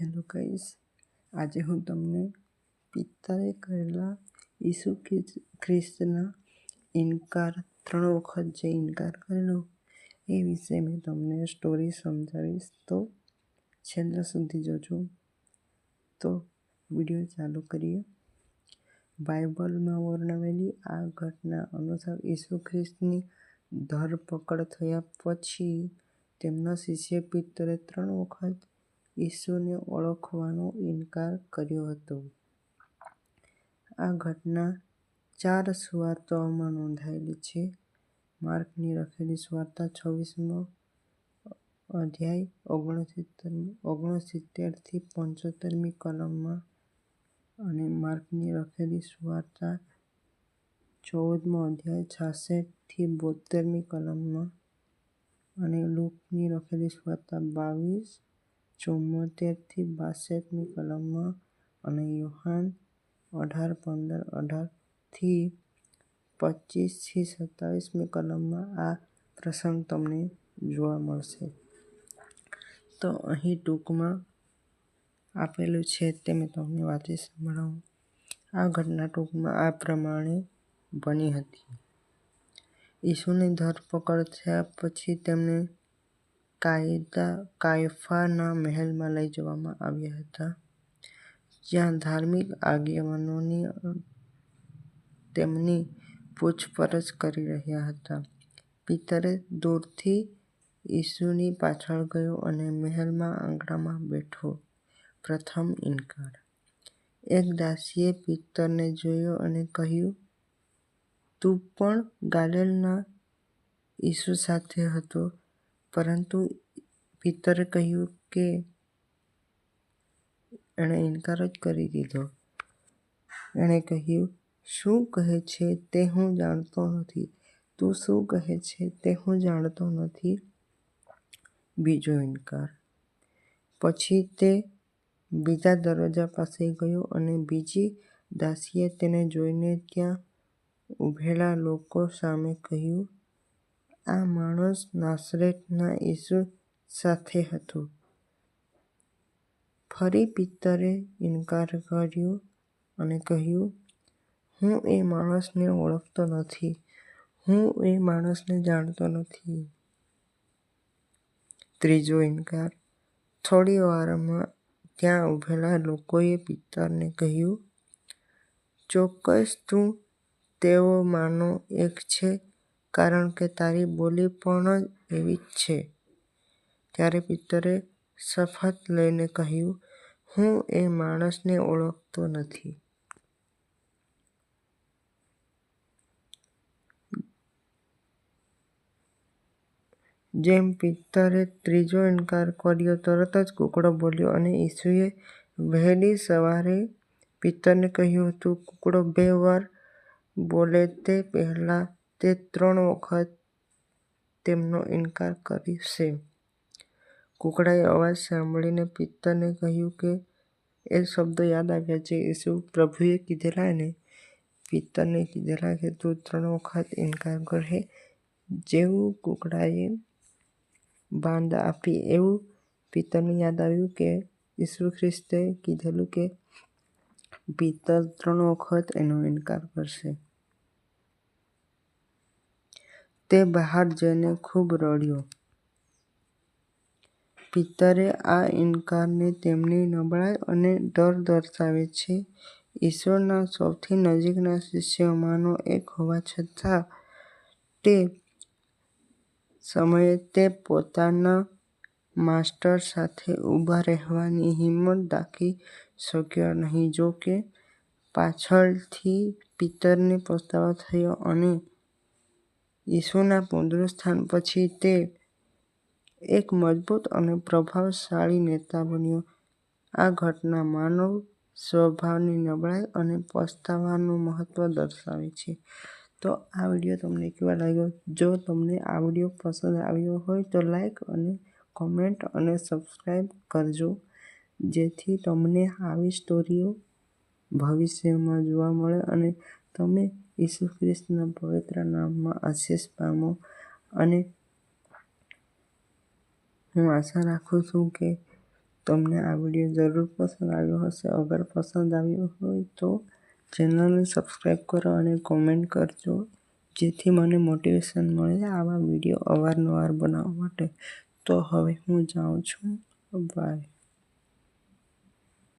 Hello guys આજે હું તમને પિત્તરે કરેલા ઈસુ ખ્રિસ્તના ઇનકાર, ત્રણ વખત જે ઇનકાર કરેલો, એ વિશે મેં તમને સ્ટોરી સમજાવીશ. તો છેલ્લા સુધી જોજો. તો વીડિયો ચાલુ કરીએ. બાઇબલમાં વર્ણવેલી આ ઘટના અનુસાર ઈસુ ખ્રિસ્તની ધરપકડ થયા પછી તેમના શિષ્ય પિત્તરે ત્રણ વખત ઈસુને ઓળખવાનો ઇનકાર કર્યો હતો. આ ઘટના ચાર સુવાર્તાઓમાં નોંધાયેલી છે. માર્કની લખેલી સુવાર્તા છવ્વીસમો અધ્યાય ઓગણસિત્તેર, ઓગણસિત્તેરથી પંચોતેરમી કલમમાં અને માર્કની લખેલી સુવાર્તા ચૌદમો અધ્યાય છાસઠથી બોતેરમી કલમમાં અને લુકની લખેલી સુવાર્તા બાવીસ ચુમ્મોતેર બાસઠની કલમમાં અને યોહાન અઢાર, પંદર, અઢારથી પચીસથી સત્તાવીસમી કલમમાં આ પ્રસંગ તમને જોવા મળશે. તો અહીં ટૂંકમાં આપેલું છે તે મેં તમને વાંચી સંભળાવું. આ ઘટના ટૂંકમાં આ પ્રમાણે બની હતી. ઈસુની ધરપકડ થયા પછી તેમને કાયફાના મહેલમાં લઈ જવામાં આવ્યા હતા, જ્યાં ધાર્મિક આગેવાનોની તેમની પૂછપરછ કરી રહ્યા હતા. પિત્તરે દૂરથી ઈસુની પાછળ ગયો અને મહેલના આંગણામાં બેઠો. પ્રથમ ઇનકાર. એક દાસીએ પિત્તરને જોયો અને કહ્યું, તું પણ ગાલિલના ઈસુ સાથે હતો. પરંતુ પિત્તરે કહ્યું કે એણે ઇનકાર જ કરી દીધો. એણે કહ્યું, શું કહે છે તે હું જાણતો નથી. તું શું કહે છે તે હું જાણતો નથી. બીજો ઇનકાર. પછી તે બીજા દરવાજા પાસે ગયો અને બીજી દાસીએ તેને જોઈને ત્યાં ઊભેલા લોકો સામે કહ્યું, આ માણસ નાસરેતના ઈસુ સાથે હતો. ફરી પિત્તરે ઇનકાર કર્યો અને કહ્યું, હું એ માણસને ઓળખતો નથી. હું એ માણસને જાણતો નથી. ત્રીજો ઇનકાર. થોડી વારમાં ત્યાં ઊભેલા લોકોએ પિત્તરને કહ્યું, ચોક્કસ તું તેઓમાંનો એક છે, કારણ કે તારી બોલી પણ એવી જ છે. ત્યારે પિત્તરે શપથ લઈને કહ્યું, હું એ માણસને ઓળખતો નથી. જેમ પિત્તરે ત્રીજો ઇનકાર કર્યો તરત જ કુકડો બોલ્યો અને ઈસુએ વહેલી સવારે પિત્તરને કહ્યું હતું, કુકડો બે વાર બોલે તે પહેલાં તે ત્રણ વખત તેમનો ઇનકાર કરશે. કુકડાએ અવાજ સાંભળીને પિત્તરને કહ્યું કે, એ શબ્દો યાદ આવ્યા જે ઈસુ પ્રભુએ કીધેલા અને પિત્તરને કીધેલા કે તું ત્રણ વખત ઇનકાર કરશે. જેવું કુકડાએ બાંધ આપી, એવું પિત્તરને યાદ આવ્યું કે ઈસુ ખ્રિસ્તે કીધેલું કે પિત્તર ત્રણ વખત એનો ઇનકાર કરશે. તે બહાર જઈને ખૂબ રડ્યો. પિત્તરે આ ઇનકારને તેમની નબળાઈ અને ડર દર્શાવે છે. ઈશ્વરના સૌથી નજીકના શિષ્યોમાંનો એક હોવા છતાં તે સમયે તે પોતાના માસ્ટર સાથે ઊભા રહેવાની હિંમત દાખવી શક્યો નહીં. જોકે, પાછળથી પિત્તરને પસ્તાવો થયો અને ઈસુના પુનરુત્થાન પછી તે એક મજબૂત અને પ્રભાવશાળી નેતા બન્યો. આ ઘટના માનવ સ્વભાવની નબળાઈ અને પસ્તાવાનું મહત્વ દર્શાવે છે. તો આ વીડિયો તમને કેવો લાગ્યો? જો તમને આ વીડિયો પસંદ આવ્યો હોય તો લાઈક અને કોમેન્ટ અને સબસ્ક્રાઈબ કરજો જેથી તમને આવી સ્ટોરીઓ ભવિષ્યમાં જોવા મળે અને તમે ઈસુ ખ્રિસ્તના પવિત્ર નામમાં આશીષ પામો અને હું આશા રાખું છું કે તમને આ વીડિયો જરૂર પસંદ આવ્યો હશે. અગર પસંદ આવ્યો હોય તો ચેનલને સબસ્ક્રાઈબ કરો અને કોમેન્ટ કરજો, જેથી મને મોટિવેશન મળે આવા વીડિયો અવારનવાર બનાવવા માટે. તો હવે હું જાઉં છું. બાય.